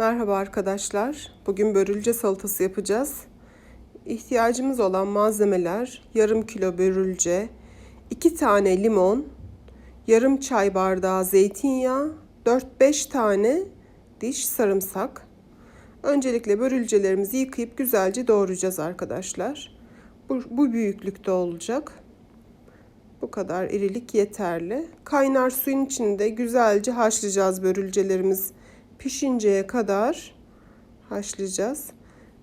Merhaba arkadaşlar. Bugün börülce salatası yapacağız. İhtiyacımız olan malzemeler yarım kilo börülce, 2 tane limon, yarım çay bardağı zeytinyağı, 4-5 tane diş sarımsak. Öncelikle börülcelerimizi yıkayıp güzelce doğrayacağız arkadaşlar. Bu, bu büyüklükte olacak. Bu kadar irilik yeterli. Kaynar suyun içinde güzelce haşlayacağız börülcelerimiz pişinceye kadar haşlayacağız.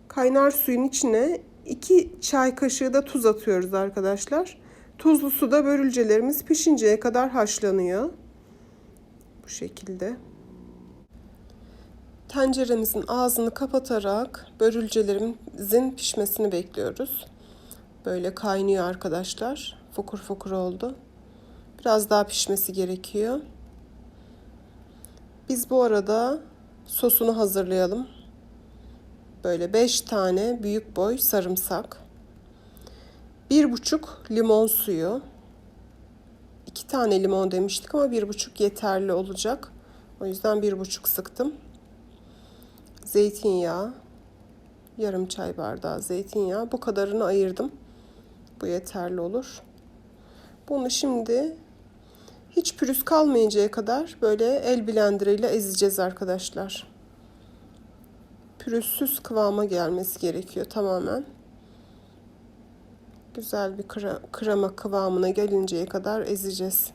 Kaynar suyun içine 2 çay kaşığı da tuz atıyoruz arkadaşlar. Tuzlu suda börülcelerimiz pişinceye kadar haşlanıyor. Bu şekilde. Tenceremizin ağzını kapatarak börülcelerimizin pişmesini bekliyoruz. Böyle kaynıyor arkadaşlar. Fokur fokur oldu. Biraz daha pişmesi gerekiyor. Biz bu arada sosunu hazırlayalım. Böyle 5 tane büyük boy sarımsak. 1,5 limon suyu. 2 tane limon demiştik ama 1,5 yeterli olacak. O yüzden 1,5 sıktım. Zeytinyağı. Yarım çay bardağı zeytinyağı. Bu kadarını ayırdım. Bu yeterli olur. Bunu şimdi hiç pürüz kalmayıncaya kadar böyle el blenderıyla ezeceğiz arkadaşlar. Pürüzsüz kıvama gelmesi gerekiyor tamamen. Güzel bir krema kıvamına gelinceye kadar ezeceğiz.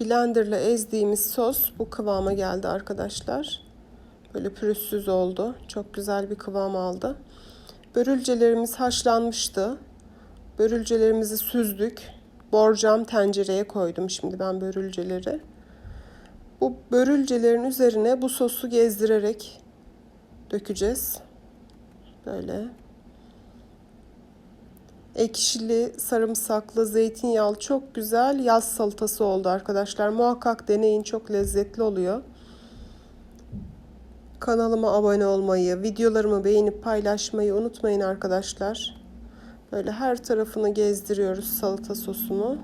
Blenderla ezdiğimiz sos bu kıvama geldi arkadaşlar. Böyle pürüzsüz oldu. Çok güzel bir kıvam aldı. Börülcelerimiz haşlanmıştı. Börülcelerimizi süzdük. Borcam tencereye koydum şimdi ben börülceleri. Bu börülcelerin üzerine bu sosu gezdirerek dökeceğiz. Böyle. Ekşili, sarımsaklı, zeytinyağlı çok güzel yaz salatası oldu arkadaşlar. Muhakkak deneyin çok lezzetli oluyor. Kanalıma abone olmayı, videolarımı beğenip paylaşmayı unutmayın arkadaşlar. Böyle her tarafını gezdiriyoruz salata sosunu.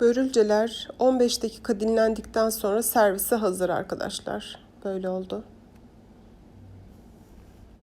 Börülceler 15 dakika dinlendikten sonra servise hazır arkadaşlar. Böyle oldu.